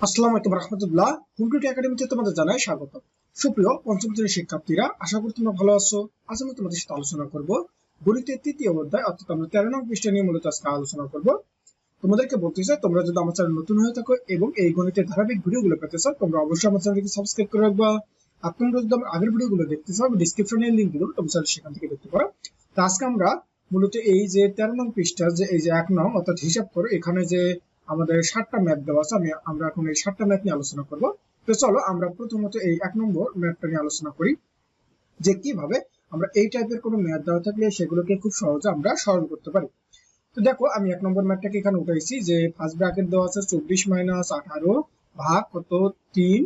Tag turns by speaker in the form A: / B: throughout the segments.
A: তোমরা তোমাদেরকে বলতে চাই, তোমরা যদি আমার চ্যানেল নতুন হয়ে থাকো এবং এই গণিতের ধারাবাহিক পেতে চাও, তোমরা অবশ্যই আমার চ্যানেলকে সাবস্ক্রাইব করে রাখবা। আর তোমরা যদি আমার আগের ভিডিওগুলো দেখতে চাও ডিসক্রিপশনে লিংক দিব সেখান থেকে দেখতে পারো। আজকে আমরা মূলত এই যে তেরো নং পৃষ্ঠা যে, এই যে এক নং, অর্থাৎ হিসাব করো, এখানে যে আমাদের সাতটা ম্যাথ দেওয়া আছে, আমি আমরা এখন এই সাতটা ম্যাথ নিয়ে আলোচনা করব। তো চলো, আমরা প্রথমত এই এক নম্বর ম্যাথটা নিয়ে আলোচনা করি, যে কীভাবে আমরা এই টাইপের কোনো ম্যাথ দেওয়া থাকলে সেগুলোকে খুব সহজে আমরা সরল করতে পারি। তো দেখো, আমি এক নম্বর ম্যাথটাকে এখানে উঠাইছি, যে ফার্স্ট ব্র্যাকেট দেওয়া আছে চব্বিশ মাইনাস আঠারো ভাগ কত? তিন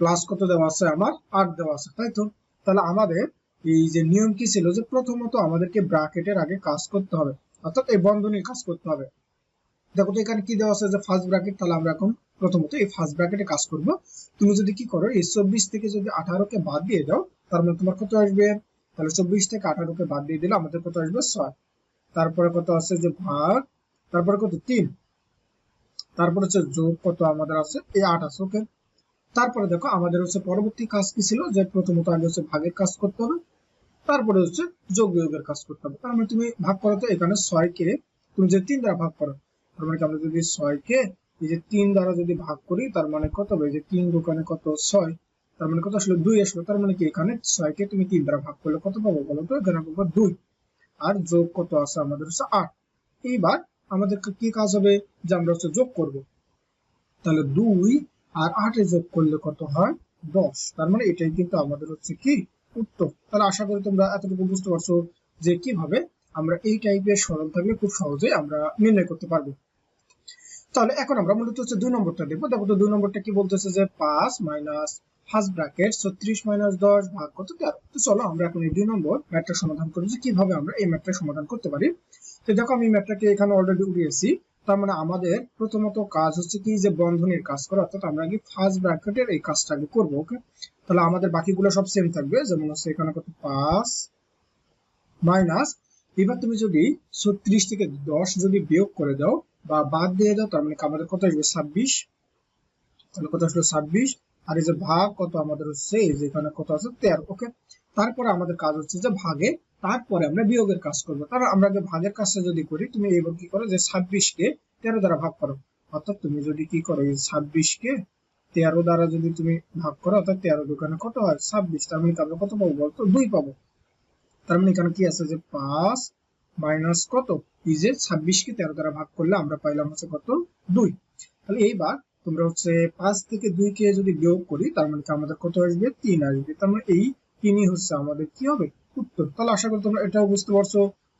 A: প্লাস কত দেওয়া আছে? আমার আট দেওয়া আছে, তাই তো? তাহলে আমাদের এই যে নিয়ম কি ছিল? যে প্রথমত আমাদেরকে ব্র্যাকেটের আগে কাজ করতে হবে, অর্থাৎ এই বন্ধনীর কাজ করতে হবে। দেখো তো এখানে কি দেওয়া আছে যে ফার্স্ট ব্র্যাকেট তাহলে আমরা এখন প্রথমত এই ফার্স্ট ব্র্যাকেটে কাজ করব। তুমি যদি কি করো, এই চব্বিশ থেকে যদি আঠারো কে বাদ দিয়ে দাও, তার মানে তোমার কত আসবে? তাহলে চব্বিশ থেকে আঠারো কে বাদ দিয়ে দিলে আমাদের কত আসবে? ছয়। তারপরে কত আছে যে ভাগ? তারপরে কত? তিন। তারপরে হচ্ছে যোগ কত আমাদের আছে? এই আছে ওকে তারপরে দেখো, আমাদের হচ্ছে পরবর্তী কাজ কি ছিল? যে প্রথমত আগে হচ্ছে ভাগের কাজ করতে হবে, তারপরে হচ্ছে যোগ বিয়োগের কাজ করতে হবে। তার মানে তুমি ভাগ করো তো এখানে ছয় কে তুমি যে তিন দ্বারা ভাগ করো তার মানে আমরা যদি ছয় কে এই যে তিন দ্বারা যদি ভাগ করি, তার মানে কত হবে? যে তিন দোকানে কত? ছয়। তার মানে কত আসলে? দুই আসলো। তার মানে কি এখানে ছয় কে তুমি তিন দ্বারা ভাগ করলে কত পাবো বলো তো? এখানে পাবো দুই। আর যোগ কত আছে? আমাদের হচ্ছে আট। এইবার আমাদের কি কাজ হবে? যে আমরা হচ্ছে যোগ করব। তাহলে দুই আর আটে যোগ করলে কত হয়? দশ। তার মানে এটাই কিন্তু আমাদের হচ্ছে কি উত্তর। তাহলে আশা করি তোমরা এতটুকু বুঝতে পারছ যে কীভাবে আমরা এই টাইপের সরল থাকলে খুব সহজে আমরা নির্ণয় করতে পারব। তাহলে এখন আমরা মূলত হচ্ছে দুই নম্বরটা দেখব। দেখো তো দুই নম্বরটা কি বলতেছে যে পাঁচ মাইনাস ফার্স্ট ব্র্যাকেট ছত্রিশ মাইনাস দশ ভাগ কত তেরো। তো চলো আমরা এখন এই দুই নম্বর ম্যাটটা সমাধান করি যে কীভাবে আমরা এই ম্যাটটা সমাধান করতে পারি। তো দেখো আমি ম্যাটটাকে এখানে অলরেডি উঠিয়েছি তার মানে আমাদের প্রথমত কাজ হচ্ছে কি যে বন্ধনের কাজ করা, অর্থাৎ আমরা কি ফার্স্ট ব্র্যাকেটের এই কাজটা আগে করব ওকে তাহলে আমাদের বাকিগুলো সব সেম থাকবে, যেমন হচ্ছে এখানে কত পাঁচ মাইনাস। এবার তুমি যদি ছত্রিশ থেকে দশ যদি বিয়োগ করে দাও বা বাদ দিয়ে দাও, তার মানে আমাদের কত আসবে? ছাব্বিশ। তাহলে কত আসবে ছাব্বিশ। আর এই যে ভাগ, কত আমাদের হচ্ছে এই যে এখানে কত আছে? তেরো। ওকে? তারপরে আমাদের কাজ হচ্ছে যে ভাগে, তারপরে আমরা বিয়োগের কাজ করব। কারণ আমরা যে ভাগের কাজটা যদি করি, তুমি এবার কি করো যে ছাব্বিশ কে তেরো দ্বারা ভাগ করো। অর্থাৎ তুমি যদি কি করো, এই ছাব্বিশ কে তেরো দ্বারা যদি তুমি ভাগ করো, অর্থাৎ তেরো দোকানে কত হয়? ছাব্বিশ। তার মানে আমরা কত পাবো বলতো? দুই পাবো। তার মানে এখানে কি আছে যে পাঁচ মাইনাস কত? এই যে ছাব্বিশ কে তেরো দ্বারা ভাগ করলে আমরা পাইলাম হচ্ছে কত? দুই। তাহলে এইবার তোমরা হচ্ছে পাঁচ থেকে দুই কে যদি বিয়োগ করি, তার মানে আমাদের কত আসবে? তিন আসবে। তার মানে এই তিনই হচ্ছে আমাদের কি হবে? উত্তর। তাহলে আশা করি তোমরা এটাও বুঝতে পারছ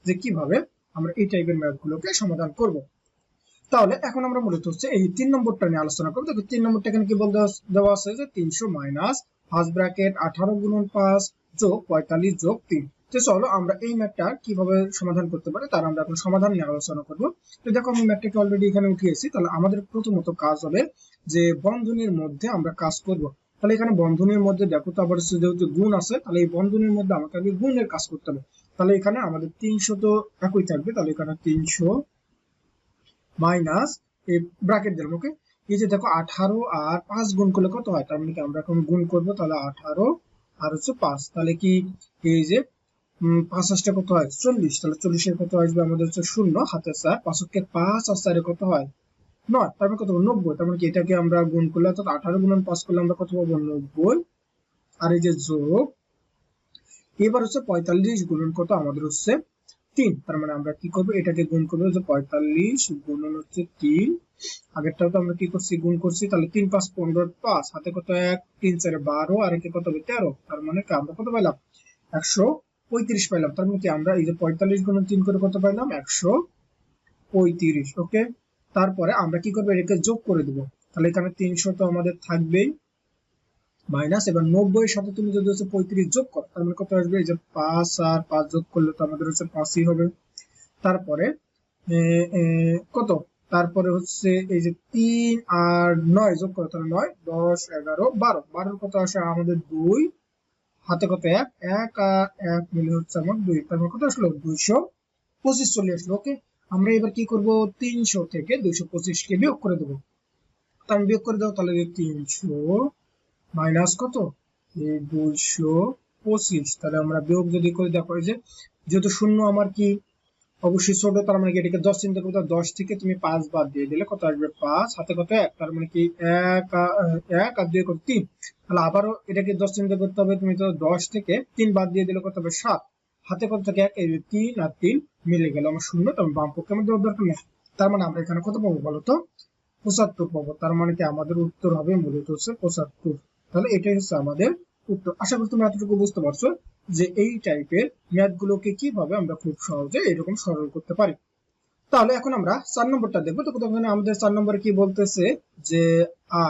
A: যে কীভাবে আমরা এই টাইপের ম্যাথ গুলোকে সমাধান করব। তাহলে এখন আমরা মূলত হচ্ছে এই তিন নম্বরটা নিয়ে আলোচনা করব। দেখো, তিন নম্বরটা এখানে কি বলতে দেওয়া আছে যে তিনশো মাইনাস ফার্স্ট ব্র্যাকেট আঠারো গুণন পাঁচ যোগ পঁয়তাল্লিশ যোগ তিন। তো চলো আমরা এই ম্যাপটা কীভাবে সমাধান করতে পারি তার আমরা এখন সমাধান নিয়ে আলোচনা করব। তো দেখো আমি ম্যাথটাকে অলরেডি এখানে উঠিয়েছি তাহলে আমাদের প্রথমত কাজ হবে যে বন্ধনীর মধ্যে আমরা কাজ করব। তাহলে এখানে বন্ধনীর মধ্যে দেখো তো আবার যেহেতু গুণ আছে, তাহলে এই বন্ধনীর মধ্যে আমাকে আগে গুণের কাজ করতে হবে। তাহলে এখানে আমাদের তিনশো তো একই থাকবে, তাহলে এখানে তিনশো মাইনাস এই ব্র্যাকেট দিলাম ওকে এই যে দেখো আঠারো আর পাঁচ গুণ করলে কত হয়? তার মানে কি আমরা এখন গুণ করব, তাহলে আঠারো আর হচ্ছে পাঁচ। তাহলে কি এই যে পাঁচ আসটা কত হয়? চল্লিশ। তাহলে চল্লিশের কত আসবে? আমাদের হচ্ছে শূন্য হাতের চার। পাঁচকে পাঁচ আর চারে কত হয়? নয়। তারপর কত নব্বই। তার মানে কি এটাকে আমরা গুণ করলে অর্থাৎ আঠারো গুণন পাঁচ করলে আমরা কত পাবো? নব্বই। আর এই যে যোগ, এবার হচ্ছে পঁয়তাল্লিশ গুণন কত? আমাদের হচ্ছে তিন। তার মানে আমরা কি করব? এটাকে গুণ করব যে পঁয়তাল্লিশ গুণন হচ্ছে তিন। আগেরটাও তো আমরা কি করছি? গুণ করছি। তাহলে তিন পাঁচ পনেরো পাঁচ। হাতে কত এক? তিন চারে বারো। আর একে কত হবে? তেরো। তার মানে আমরা কত পাইলাম? একশো পঁয়ত্রিশ পাইলাম। তার মানে কি আমরা এই যে পঁয়তাল্লিশ গুণ তিন করে কত পাইলাম? একশো পঁয়ত্রিশ, ওকে? তারপরে আমরা কি করব? এটাকে যোগ করে দেবো। তাহলে এখানে তিনশো তো আমাদের থাকবেই। মাইনাস এবার নব্বই সাথে তুমি যদি হচ্ছে পঁয়ত্রিশ যোগ করো, তার মানে কত আসবে? এই যে পাঁচ আর পাঁচ যোগ করলে তো আমাদের হচ্ছে পাঁচই হবে। তারপরে কত? তারপরে হচ্ছে এই যে তিন আর নয় যোগ করো, তাহলে নয়, দশ, এগারো, বারো। বারোর কত আসে? আমাদের দুই। হাতে কত এক এক আর এক মিলে হচ্ছে আমার দুই। তারপর কত আসলো? দুইশো পঁচিশ চলে আসলো ওকে আমরা এবার কি করব? তিনশো থেকে দুইশো পঁচিশ কে বিয়োগ করে দেবো। তা আমি বিয়োগ করে দেবো, তাহলে তিনশো মাইনাস কত? দুইশো পঁচিশ। তাহলে আমরা বিয়োগ যদি করে, দেখো যে, যেহেতু শূন্য আমার কি? অবশ্যই ছোট, তার মানে কি? এটাকে দশ চিন্তা করতে দশ থেকে তুমি পাঁচ বাদ দিয়ে দিলে কত আসবে? পাঁচ, হাতে কত এক? তার মানে কি? এক এক আর দুই কত তিন। তাহলে আবারও এটাকে দশ চিন্তা করতে হবে, তুমি তো দশ থেকে তিন বাদ দিয়ে দিলে কত হবে সাত। হাতে কত থেকে এক? এই তিন আর তিন মিলে গেল আমার শূন্য তখন বাম পক্ষে আমাদের দরকার নেই। তার মানে আমরা এখানে কত পাবো বলো তো? পঁচাত্তর পাবো। তার মানে কি আমাদের উত্তর হবে মূলত হচ্ছে পঁচাত্তর। তাহলে এটাই হচ্ছে আমাদের উত্তর। আশা করি তুমি এতটুকু বুঝতে পারছ যে এই টাইপের ম্যাথ গুলোকে কীভাবে আমরা খুব সহজে এরকম সরল করতে পারি। তাহলে এখন আমরা চার নম্বরটা দেখব। তো প্রথমে আমাদের চার নম্বরে কি বলতেছে যে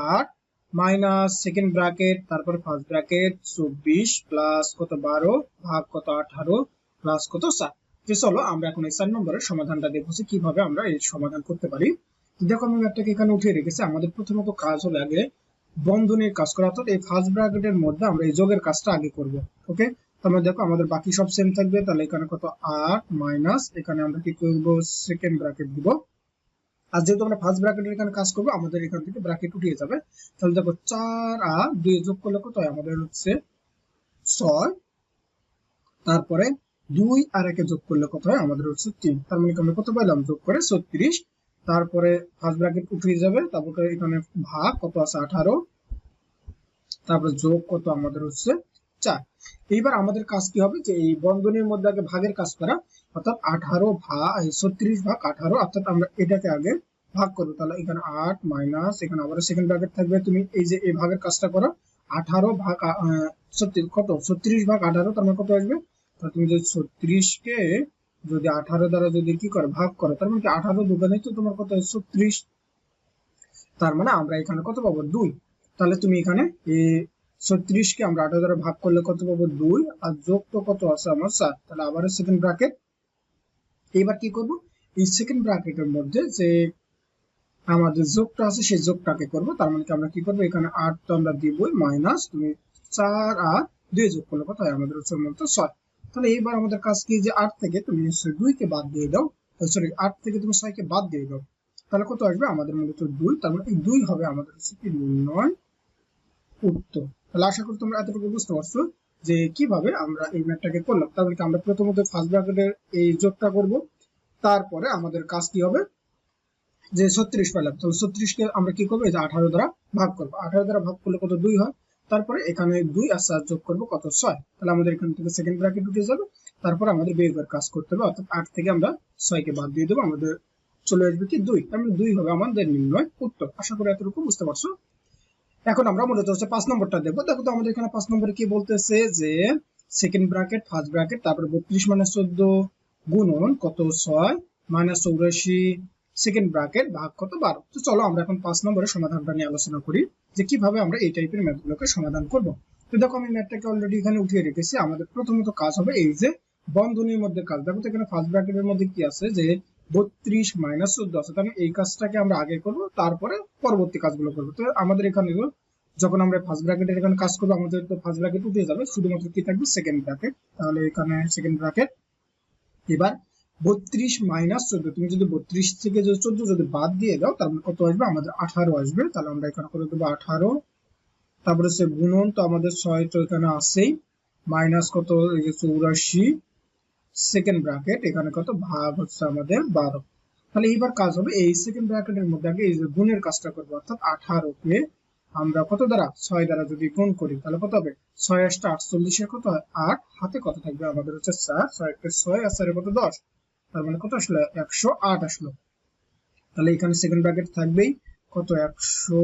A: আট মাইনাস সেকেন্ড ব্র্যাকেট তারপরে ফার্স্ট ব্র্যাকেট চব্বিশ প্লাস কত বারো, ভাগ কত আঠারো প্লাস কত চার যে চলো, আমরা এখন এই চার নম্বরের সমাধানটা দেখব কীভাবে আমরা এই সমাধান করতে পারি। তো দেখো, আমি ম্যাথটাকে এখানে উঠিয়ে রেখেছি। আমাদের প্রথমত কাজ হলো আগে বন্ধনীর কাজ করা। অর্থাৎ এই ফার্স্ট ব্র্যাকেটের মধ্যে আমরা এই যোগের কাজটা আগে করব, ওকে? তাহলে দেখো, আমাদের বাকি সব সেম থাকবে। তাহলে এখানে কত আট মাইনাস এখানে আমরা কি করব? সেকেন্ড ব্র্যাকেট দিব। আর যেহেতু আমরা ফার্স্ট ব্র্যাকেটের এখানে কাজ করব, আমাদের এখান থেকে ব্র্যাকেট উঠিয়ে যাবে। তাহলে দেখো চার আর দুই যোগ করলে কত হয়? আমাদের হচ্ছে ছয়। তারপরে দুই আর একে যোগ করলে কত হয়? আমাদের হচ্ছে তিন। তার মানে আমরা কত পাইলাম? যোগ করে ছত্রিশ। তারপরে ফার্স্ট ব্র্যাকেট উঠিয়ে যাবে। তারপরে এখানে ভাগ কত আছে? আঠারো। তারপরে যোগ কত? আমাদের হচ্ছে চার। এইবার আমাদের কাজ কি হবে? যে এই বন্ধনীর মধ্যে আগে ভাগের কাজ করা। অর্থাৎ আঠারো ভাগ ছত্রিশ ভাগ আঠারো, অর্থাৎ আমরা এটাকে আগে ভাগ করব। তাহলে এখানে আট মাইনাস এখানে আবার সেকেন্ড ব্র্যাকেট থাকবে। তুমি এই যে এই ভাগের কাজটা করো, আঠারো ভাগ ছত্রিশ, কত? ছত্রিশ ভাগ আঠারো, তার মানে কত আসবে? তাহলে তুমি যদি ছত্রিশ কে যদি আঠারো দ্বারা যদি কি করে, ভাগ করো, তার মানে কি আঠারো দোকানে তো তোমার কত ছত্রিশ। তার মানে আমরা এখানে কত পাবো? দুই। তাহলে তুমি এখানে এই ছত্রিশ কে আমরা আঠারো দ্বারা ভাগ করলে কত পাবো? দুই। আর যোগ তো কত আছে? আমার চার তাহলে আবার সেকেন্ড ব্র্যাকেট এবার কি করব? এই সেকেন্ড ব্র্যাকেটের মধ্যে যে আমাদের যোগটা আছে, সেই যোগটাকে করব। তার মানে কি আমরা কি করব? এখানে আট তো আমরা দিবই মাইনাস তুমি চার আর দুই যোগ করলে কত হয়? আমাদের হচ্ছে মূলত ছয়। তাহলে এইবার আমাদের কাজ কি? যে আট থেকে তুমি দুইকে বাদ দিয়ে দাও। সরি আট থেকে তুমি ছয়কে বাদ দিয়ে দাও। তাহলে কত আসবে? আমাদের মূলত দুই। তার মানে এই দুই হবে আমাদের হচ্ছে কি? নয় উত্তর। তাহলে আশা করি তোমরা এতটুকু বুঝতে পারছ। যে কীভাবে আমরা এই ম্যাথটাকে করলাম তাহলে আমরা প্রথমত ফার্স্ট ব্র্যাকেটের এই যোগটা করব, তারপরে আমাদের কাজ কি হবে? যে ছত্রিশ পেলাম তাহলে ছত্রিশকে আমরা কি করব? আঠারো দ্বারা ভাগ করব। আঠারো দ্বারা ভাগ করলে কত দুই হয়? তারপরে এখানে দুই আর চার যোগ করব কত ছয়? তাহলে আমাদের এখান থেকে সেকেন্ড ব্র্যাকেট উঠে যাবে। তারপর আমাদের বিয়োগের কাজ করতে হবে, অর্থাৎ আট থেকে আমরা ছয়কে বাদ দিয়ে দেবো, আমাদের চলে আসবে কি দুই। তার মানে দুই হবে আমাদের নির্ণয় উত্তর। আশা করি এতটুকু বুঝতে পারছ? এখন আমরা মূলত হচ্ছে পাঁচ নম্বরটা দেখব। দেখো তো আমাদের এখানে পাঁচ নম্বরে কি বলতেছে যে সেকেন্ড ব্র্যাকেট ফার্স্ট ব্র্যাকেট তারপরে বত্রিশ মাইনাস চোদ্দ গুণন কত ছয় মাইনাস চৌরাশি সেকেন্ড ব্র্যাকেট ভাগ কত বারো। তো চলো আমরা এখন পাঁচ নম্বরের সমাধানটা নিয়ে আলোচনা করি যে কীভাবে আমরা এই টাইপের ম্যাথগুলোকে সমাধান করব। তো দেখো আমি ম্যাথটাকে অলরেডি এখানে উঠিয়ে রেখেছি। আমাদের প্রথমত কাজ হবে এই যে বন্ধনীর মধ্যে কাজ। দেখো তো এখানে ফার্স্ট ব্র্যাকেটের মধ্যে কি আছে? যে বত্রিশ মাইনাস চোদ্দ আছে তাহলে এই কাজটাকে আমরা আগে করব, তারপরে পরবর্তী কাজগুলো করব। তো আমাদের এখানে যখন আমরা ফার্স্ট ব্র্যাকেটের এখানে কাজ করব, আমাদের তো ফার্স্ট ব্র্যাকেট উঠে যাবে, শুধুমাত্র কি থাকবে? সেকেন্ড ব্র্যাকেট তাহলে এখানে সেকেন্ড ব্র্যাকেট এবার বত্রিশ মাইনাস চোদ্দ, তুমি যদি বত্রিশ থেকে যদি চোদ্দ যদি বাদ দিয়ে দাও, তার মানে কত আসবে? আমাদের আঠারো আসবে, তাহলে আমরা এখানে কত দেবো আঠারো। তারপরে সে গুণন তো আমাদের ছয়, তো এখানে আছেই। মাইনাস কত? চৌরাশি। সেকেন্ড ব্র্যাকেট এখানে কত? ভাগ হচ্ছে আমাদের বারো। তাহলে এইবার কাজ হবে, এই সেকেন্ড ব্র্যাকেটের মধ্যে আগে এই যে গুণের কাজটা করব, অর্থাৎ আঠারো কে আমরা কত দ্বারা? ছয় দ্বারা যদি গুণ করি, তাহলে কত হবে? ছয় আটটা আটচল্লিশে কত হয়? আট। হাতে কত থাকবে? আমাদের হচ্ছে চার। ছয় একটা ছয়, আর চারে কত? দশ। তার মানে কত আসলো? একশো আট আসলো। তাহলে এখানে সেকেন্ড ব্র্যাকেট থাকবেই। কত? একশো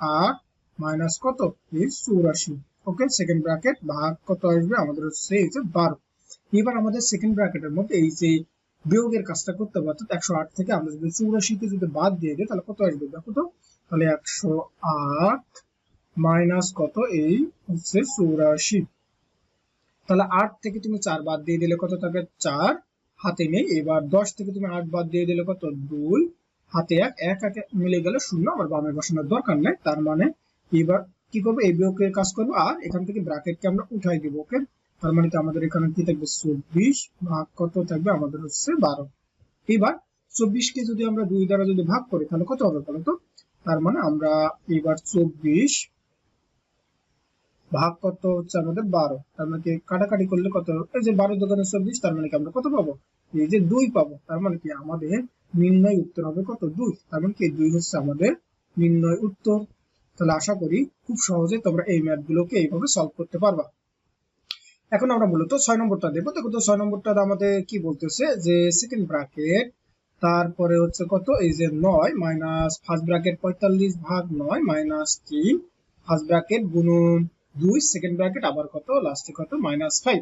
A: আট মাইনাস কত? এই চৌরাশি। ওকে সেকেন্ড ব্র্যাকেট ভাগ কত আসবে? আমাদের হচ্ছে এই যে বারো। এবার আমাদের সেকেন্ড ব্র্যাকেটের মধ্যে এই যে বিয়োগের কাজটা করতে হবে, অর্থাৎ একশো আট থেকে আমরা যদি চৌরাশিকে যদি বাদ দিয়ে দিই, তাহলে কত আসবে দেখো তো? তাহলে একশো আট মাইনাস কত? এই হচ্ছে চৌরাশি। তাহলে আট থেকে তুমি চার বাদ দিয়ে দিলে কত থাকবে? চার। হাতে নেই। এবার দশ থেকে তুমি আট বাদ দিয়ে দিলে কত? দুই। হাতে এক। এক একে মিলে গেলে শূন্য। আবার বামে বসানোর দরকার নেই। তার মানে এবার কি করব? এই বিয়োগের কাজ করব। আর এখান থেকে ব্র্যাকেটকে আমরা উঠাই দিব ওকে তার মানে কি আমাদের এখানে কি থাকবে? চব্বিশ ভাগ কত থাকবে? আমাদের হচ্ছে বারো। এবার চব্বিশ কে যদি আমরা দুই দ্বারা যদি ভাগ করি, তাহলে কত হবে বলতো? তার মানে আমরা এবার চব্বিশ ভাগ কত হচ্ছে আমাদের বারো। তার মানে কি কাটাকাটি করলে কত? এই যে বারো দোকানে চব্বিশ, তার মানে কি আমরা কত পাবো? এই যে দুই পাবো। তার মানে কি আমাদের নির্ণয় উত্তর হবে কত? দুই। তার মানে কি দুই হচ্ছে আমাদের নির্ণয় উত্তর। তাহলে আশা করি খুব সহজে তোমরা এই ম্যাথ গুলোকে এইভাবে সলভ করতে পারবা। এখন আমরা মূলত ছয় নম্বরটা দেখব। দেখো তো ছয় নম্বরটা আমাদের কি বলতেছে যে সেকেন্ড ব্র্যাকেট তারপরে হচ্ছে কত? এই যে নয় মাইনাস ফার্স্ট ব্র্যাকেট পঁয়তাল্লিশ ভাগ নয় মাইনাস তিন ফার্স্ট ব্র্যাকেট গুণন দুই সেকেন্ড ব্র্যাকেট আবার কত? লাস্টে কত? মাইনাস ফাইভ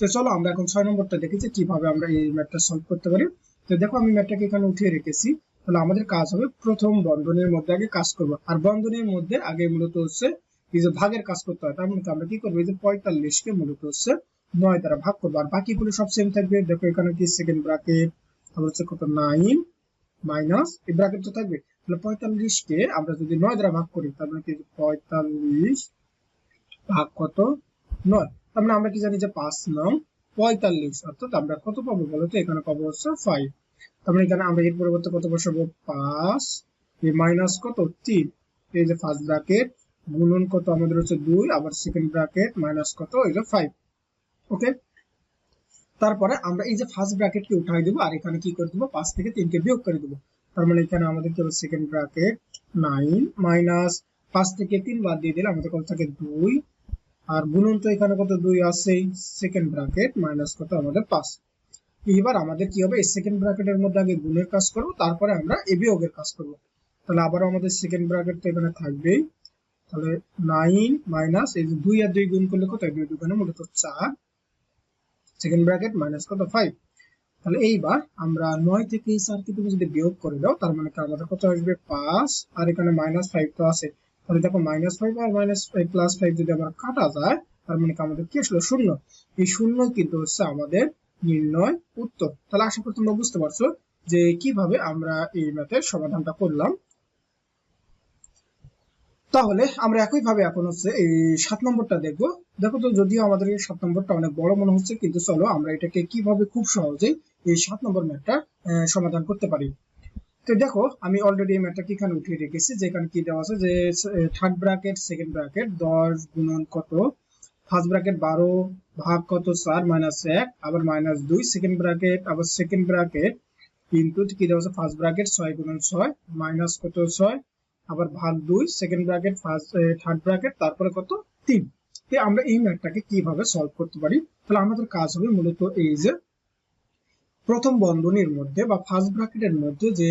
A: তো চলো আমরা এখন ছয় নম্বরটা দেখেছি, কীভাবে আমরা এই ম্যাথটা সলভ করতে পারি। তো দেখো আমি ম্যাথটাকে এখানে উঠিয়ে রেখেছি। তাহলে আমাদের কাজ হবে প্রথম বন্ধনের মধ্যে আগে কাজ করব। আর বন্ধনের মধ্যে আগে মূলত হচ্ছে এই যে ভাগের কাজ করতে হয়, তার মানে আমরা কি করব? এই যে পঁয়তাল্লিশকে মূলত হচ্ছে নয় দ্বারা ভাগ করব। আর বাকিগুলো সব সেম থাকবে। দেখো এখানে কি সেকেন্ড ব্র্যাকেট তারপর হচ্ছে কত? নাইন মাইনাস এই ব্র্যাকেট তো থাকবে। তাহলে পঁয়তাল্লিশকে আমরা যদি নয় দ্বারা ভাগ করি, তার মানে কি পঁয়তাল্লিশ ভাগ কত? নয়। তার মানে আমরা কি জানি যে পাঁচ নং পঁয়তাল্লিশ। অর্থাৎ আমরা কত পাবো বলতো এখানে পাবো হচ্ছে ফাইভ তার মানে এখানে আমরা এর পরিবর্তে কত বসাবো? পাঁচ। মাইনাস কত? তিন। এই যে ফার্স্ট ব্র্যাকেট গুণন কত আমাদের হচ্ছে দুই, আবার সেকেন্ড ব্র্যাকেট মাইনাস কত, এই যে ফাইভ ওকে তারপরে আমরা এই যে ফার্স্ট ব্র্যাকেট কে উঠাই দেবো, আর এখানে কি করে দেবো? পাঁচ থেকে তিনকে বিয়োগ করে দেবো। তার মানে এখানে আমাদের কি হবে? সেকেন্ড ব্র্যাকেট নাইন মাইনাস পাঁচ থেকে তিন বাদ দিয়ে দিলে আমাদের কত থাকে? দুই। আর গুণন তো এখানে কত? দুই আছে। সেকেন্ড ব্র্যাকেট মাইনাস কত? আমাদের পাঁচ। এবার আমাদের কি হবে? সেকেন্ড ব্র্যাকেটের মধ্যে আগে গুণের কাজ করব, তারপরে আমরা এ বিয়োগের কাজ করব। তাহলে আবারও আমাদের সেকেন্ড ব্র্যাকেট তো এখানে থাকবেই। তাহলে নাইন মাইনাস এই যে দুই আর দুই গুণ করলে কত দুই দুগুণে মূলত চার। সেকেন্ড ব্র্যাকেট মাইনাস কত? ফাইভ তাহলে এইবার আমরা নয় থেকে এই চারকে তুমি যদি বিয়োগ করে দাও, তার মানে আমাদের কত আসবে? পাঁচ। আর এখানে মাইনাস ফাইভ তো আছে। তাহলে দেখো মাইনাস ফাইভ আর মাইনাস ফাইভ প্লাস ফাইভ যদি আবার কাটা যায়, তার মানে আমাদের কি আসলো? শূন্য। এই শূন্য কিন্তু হচ্ছে আমাদের নির্ণয় উত্তর। তাহলে আশা করি তোমরা বুঝতে পারছ যে কীভাবে আমরা এই ম্যাথের সমাধানটা করলাম। তাহলে আমরা একই ভাবে এখন হচ্ছে এই সাত নম্বরটা দেখব। দেখো তো যদিও আমাদের এই সাত নম্বরটা অনেক বড় মনে হচ্ছে, কিন্তু চলো আমরা এটাকে কীভাবে খুব সহজেই এই সাত নম্বর ম্যাটটা সমাধান করতে পারি। তো দেখো, আমি অলরেডি এই ম্যাথটা এখানে উঠিয়ে রেখেছি, যেখানে কি দেওয়া আছে যে থার্ড ব্র্যাকেট সেকেন্ড ব্র্যাকেট দশ গুণন কত? ফার্স্ট ব্র্যাকেট বারো, ভাগ কত? চার মাইনাস এক, আবার মাইনাস দুই সেকেন্ড ব্র্যাকেট আবার সেকেন্ড ব্র্যাকেট কিন্তু কি দেওয়া আছে? ফার্স্ট ব্র্যাকেট ছয় গুণন ছয় মাইনাস কত? ছয় আবার ভাগ দুই second bracket first third bracket তারপরে কত? তিন। আমরা এই ম্যাথটাকে কীভাবে সলভ করতে পারি? তাহলে আমাদের কাজ হবে মূলত এই যে, প্রথম বন্ধনীর মধ্যে বা ফার্স্ট ব্র্যাকেটের মধ্যে যে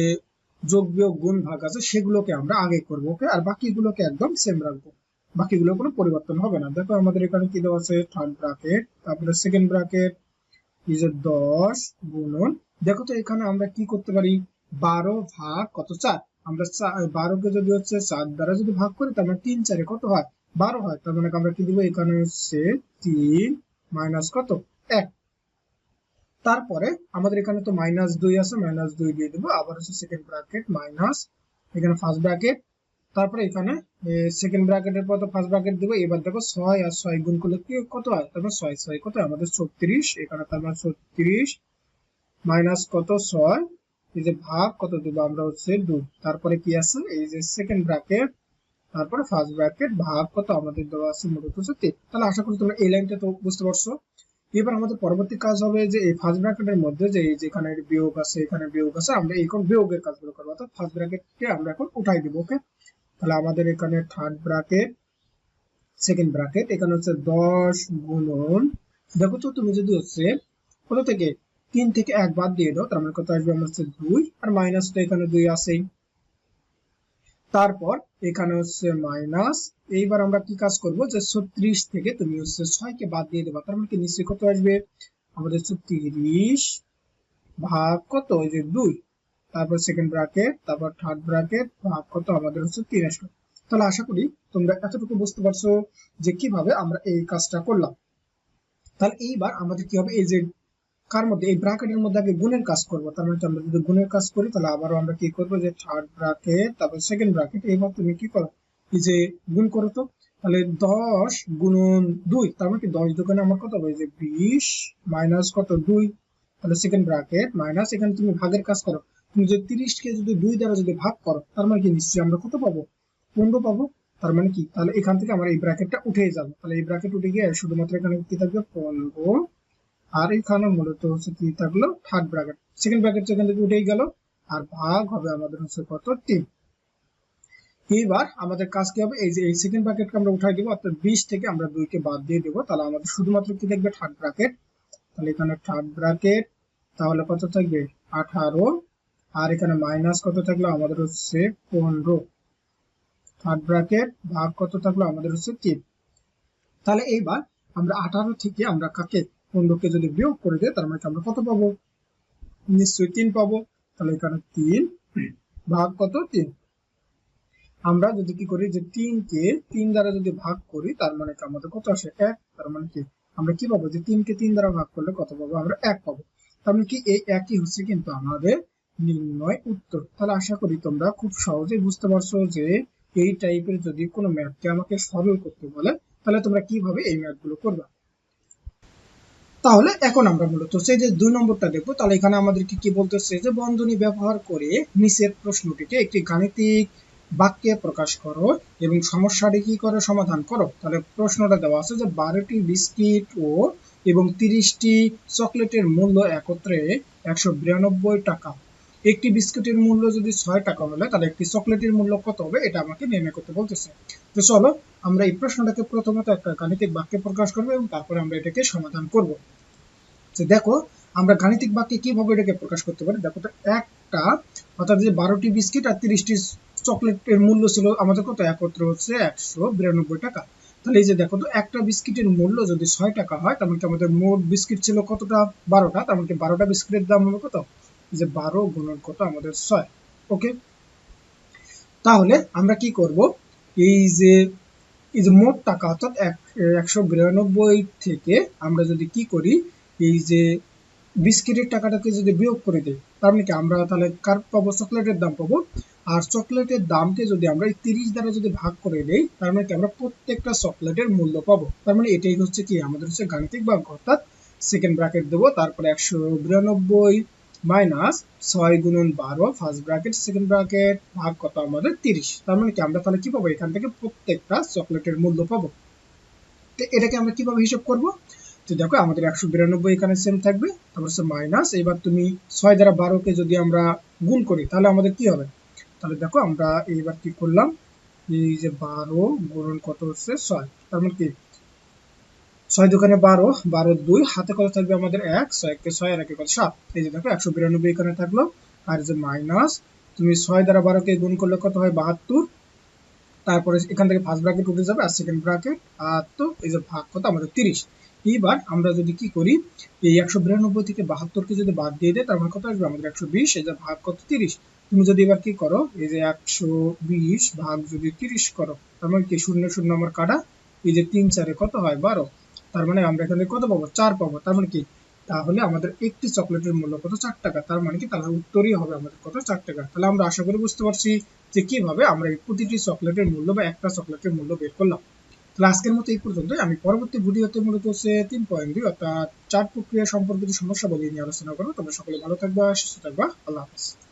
A: যোগ, বিয়োগ, গুণ, ভাগ আছে, সেগুলোকে আমরা আগে করব, ওকে? আর বাকিগুলোকে একদম সেম রাখব। বাকিগুলো কোনো পরিবর্তন হবে না। দেখো আমাদের এখানে কি দেওয়া আছে? থার্ড ব্র্যাকেট তারপরে সেকেন্ড ব্র্যাকেট ইজ দশ, গুণন। দেখো তো এখানে আমরা কি করতে পারি? বারো ভাগ কত? চার। আমরা বারোকে যদি হচ্ছে চার দ্বারা যদি ভাগ করি তার মানে তিন চারে কত হয়? বারো হয়। তার মানে আমরা কি দিব? এখানে হচ্ছে তিন মাইনাস কত? এক। তারপরে আমাদের এখানে তো মাইনাস দুই আছে, মাইনাস দুই দিয়ে দেবো। আবার হচ্ছে সেকেন্ড ব্র্যাকেট মাইনাস, এখানে ফার্স্ট ব্র্যাকেট তারপরে এখানে সেকেন্ড ব্র্যাকেটের পর তো ফার্স্ট ব্র্যাকেট দেবো। এবার দেখো ছয় আর ছয় গুণ করলে কি, কত হয়? তারপর ছয় ছয় কত আমাদের ছত্রিশ। এখানে তারপর ছত্রিশ মাইনাস কত? ছয়। এই যে ভাগ, কত দেবো আমরা হচ্ছে দুই। তারপরে কি আছে? এই যে সেকেন্ড ব্র্যাকেট তারপরে ফার্স্ট ব্র্যাকেট ভাগ কত আমাদের দেওয়া আছে মূলত হচ্ছে তিন। তাহলে আশা করি তোমরা এই লাইনটা তো বুঝতে পারছ। এবার আমাদের পরবর্তী কাজ হবে যে এই ফার্স্ট ব্র্যাকেটের মধ্যে যে এই যেখানে বিয়োগ আছে, এখানে বিয়োগ আছে, আমরা এখন বিয়োগের কাজগুলো করব। অর্থাৎ ফার্স্ট ব্র্যাকেটকে আমরা এখন উঠাই দিব ওকে তাহলে আমাদের এখানে থার্ড ব্র্যাকেট সেকেন্ড ব্র্যাকেট এখানে হচ্ছে দশ গুণন। দেখো তো তুমি যদি হচ্ছে কোথা থেকে তিন থেকে এক বাদ দিয়ে দাও, তার মানে কত আসবে? আমার হচ্ছে দুই, আর মাইনাস তো এখানে দুই আছেই। তারপর এখানে হচ্ছে মাইনাস এইবার আমরা কি কাজ করব? যে ছত্রিশ থেকে তুমি হচ্ছে ছয় কে বাদ দিয়ে দেবা, তার মানে কি নিশ্চয়ই কত আসবে? আমাদের হচ্ছে তিরিশ ভাগ কত? ওই যে দুই। তারপর সেকেন্ড ব্র্যাকেট তারপর থার্ড ব্র্যাকেট ভাগ কত? আমাদের হচ্ছে তিন তাহলে আশা করি তোমরা এতটুকু বুঝতে পারছ যে কীভাবে আমরা এই কাজটা করলাম। তাহলে এইবার আমাদের কি হবে? এই যে কার মধ্যে? এই ব্র্যাকেটের মধ্যে আগে গুণের কাজ করব। তার মানে আমরা যদি গুণের কাজ করি, তাহলে আবারও আমরা কি করব? যে থার্ড ব্র্যাকেট তারপর সেকেন্ড ব্র্যাকেট এইবার তুমি কি করো? যে গুণ করো তো, তাহলে দশ গুণন দুই, তার মানে কি দশ দোকানে আমার কত হবে? যে বিশ মাইনাস কত? দুই। তাহলে সেকেন্ড ব্র্যাকেট মাইনাস এখানে তুমি ভাগের কাজ করো। তুমি যদি তিরিশকে যদি দুই দ্বারা যদি ভাগ করো, তার মানে কি নিশ্চয়ই আমরা কত পাবো? পনেরো পাবো। তার মানে কি? তাহলে এখান থেকে আমার এই ব্র্যাকেটটা উঠে যাবে। তাহলে এই ব্র্যাকেট উঠে গিয়ে শুধুমাত্র এখানে কি থাকবে? পনেরো আর এখানে মূলত হচ্ছে কি থাকল থার্ড ব্র্যাকেট সেকেন্ড ব্র্যাকেট সেখান থেকে উঠেই গেল। আর ভাগ হবে আমাদের হচ্ছে কত? তিন। এইবার আমাদের কাজ কি হবে? এই যে এই সেকেন্ড ব্র্যাকেটকে আমরা উঠাই দিব, অর্থাৎ বিশ থেকে আমরা দুইকে বাদ দিয়ে দেবো। তাহলে আমাদের শুধুমাত্র কি থাকবে? থার্ড ব্র্যাকেট তাহলে এখানে থার্ড ব্র্যাকেট তাহলে কত থাকবে? আঠারো। আর এখানে মাইনাস কত থাকল? আমাদের হচ্ছে পনেরো। থার্ড ব্র্যাকেট ভাগ কত থাকল? আমাদের হচ্ছে তিন। তাহলে এইবার আমরা আঠারো থেকে আমরা কাকে পনেরোকে যদি বিয়োগ করে দেয়, তার মানে আমরা কত পাবো? নিশ্চয়ই তিন পাবো। তাহলে এখানে তিন ভাগ কত? তিন। আমরা যদি কি করি যে তিনকে তিন দ্বারা যদি ভাগ করি, তার মানে আমাদের কত আসে? এক। তার মানে কি আমরা কি পাবো? যে তিনকে তিন দ্বারা ভাগ করলে কত পাবো? আমরা এক পাবো। তার মানে কি এই একই হচ্ছে কিন্তু আমাদের নির্ণয় উত্তর। তাহলে আশা করি তোমরা খুব সহজেই বুঝতে পারছ যে এই টাইপের যদি কোনো ম্যাথকে আমাকে সরল করতে বলে, তাহলে তোমরা কীভাবে এই ম্যাথগুলো করবে? তাহলে এখন আমরা মূলত সেই যে দুই নম্বরটা দেখব, তাহলে এখানে আমাদেরকে কি বলতেছে যে, বন্ধনী ব্যবহার করে নিচের প্রশ্নটিকে একটি গাণিতিক বাক্যে প্রকাশ করো এবং সমস্যাটি কি করে, সমাধান করো। তাহলে প্রশ্নটা দেওয়া আছে যে, বারোটি বিস্কিট ও এবং তিরিশটি চকলেটের মূল্য একত্রে একশো বিরানব্বই টাকা। একটি বিস্কুটের মূল্য যদি ছয় টাকা হলে, তাহলে একটি চকলেটের মূল্য কত হবে? এটা আমাকে নির্ণয় করতে বলতেছে। তো চলো, আমরা এই প্রশ্নটাকে প্রথমত একটা গাণিতিক বাক্যে প্রকাশ করব এবং তারপরে আমরা এটাকে সমাধান করব। যে দেখো, আমরা গাণিতিক বাক্যে কীভাবে এটাকে প্রকাশ করতে পারি? দেখো তো, একটা, অর্থাৎ যে বারোটি বিস্কিট আর তিরিশটি চকলেটের মূল্য ছিল, আমাদের কত? একত্র হচ্ছে একশো বিরানব্বই টাকা। তাহলে এই যে দেখো তো, একটা বিস্কিটের মূল্য যদি ছয় টাকা হয়, তার মানে আমাদের মোট বিস্কিট ছিল কতটা? বারোটা, তার মানে বারোটা বিস্কিটের দাম হবে কত? যে বারো গুণন কত? আমাদের ছয়। ওকে তাহলে আমরা কি করব? এই যে এই যে মোট টাকা অর্থাৎ একশো বিরানব্বই থেকে আমরা যদি কি করি? এই যে বিস্কিটের টাকাটাকে যদি বিয়োগ করে দিই, তার মানে কি? আমরা তাহলে কার পাবো? চকলেটের দাম পাবো। আর চকলেটের দামকে যদি আমরা এই তিরিশ দ্বারা যদি ভাগ করে দেই, তার মানে কি? আমরা প্রত্যেকটা চকলেটের মূল্য পাবো। তার মানে এটাই হচ্ছে কি? আমাদের হচ্ছে গাণিতিক বাক্য অর্থাৎ সেকেন্ড ব্র্যাকেট দেবো, তারপরে একশো বিরানব্বই মাইনাস ছয় গুণন বারো ফার্স্ট ব্র্যাকেট সেকেন্ড ব্র্যাকেট ভাগ কত আমাদের তিরিশ। তার মানে কি, আমরা তাহলে কি পাবো? এখান থেকে প্রত্যেকটা চকলেটের মূল্য পাবো। তো এটাকে আমরা কীভাবে হিসাব করব? তো দেখো, আমাদের একশো বিরানব্বই এখানে সেম থাকবে। তারপর হচ্ছে মাইনাস। এবার তুমি ছয় দ্বারা বারোকে যদি আমরা গুণ করি, তাহলে আমাদের কি হবে? তাহলে দেখো, আমরা এইবার কি করলাম? এই যে বারো গুণন কত হচ্ছে? ছয়। তার মানে কি? ছয় দোকানে বারো বারো দুই, হাতে কত থাকবে আমাদের এক, ছয় কে ছয় আর একে কত সাত? এই যে দেখো, একশো বিরানব্বই এখানে থাকল, আর যে মাইনাস, তুমি ছয় দ্বারা বারোকে গুণ করলে কত হয়? বাহাত্তর। তারপরে এখান থেকে ফার্স্ট ব্র্যাকেট উঠে যাবে, আর সেকেন্ড ব্র্যাকেট আর তো এই যে ভাগ কত? আমাদের তিরিশ। এইবার আমরা যদি কি করি, এই একশো বিরানব্বই থেকে বাহাত্তরকে যদি বাদ দিয়ে দেয়, তার মানে কত আসবে? আমাদের একশো বিশ, এই যে ভাগ কত? তিরিশ। তুমি যদি এবার কি করো, এই যে একশো বিশ ভাগ যদি তিরিশ করো, তার মানে কি? শূন্য শূন্য আমার কাটা। এই যে তিন চারে কত হয়? বারো। তার মানে আমরা এখানে কত পাবো? চার পাবো। তার মানে কি? তাহলে আমাদের একটি চকলেটের মূল্য কত? চার টাকা। তার মানে কি? তাহলে উত্তরই হবে আমাদের কত? চার টাকা। তাহলে আমরা আশা করি বুঝতে পারছি যে কীভাবে আমরা এই প্রতিটি চকলেটের মূল্য বা একটা চকলেটের মূল্য বের করলাম। তাহলে আজকের মতো এই পর্যন্তই। আমি পরবর্তী ভিডিওতে মূলত হচ্ছে তিন পয়েন্ট দুই অর্থাৎ চার প্রক্রিয়া সম্পর্কিত সমস্যা বলে নিয়ে আলোচনা করব। তোমরা সকলে ভালো থাকবা, সুস্থ থাকবা। আল্লাহ হাফিজ।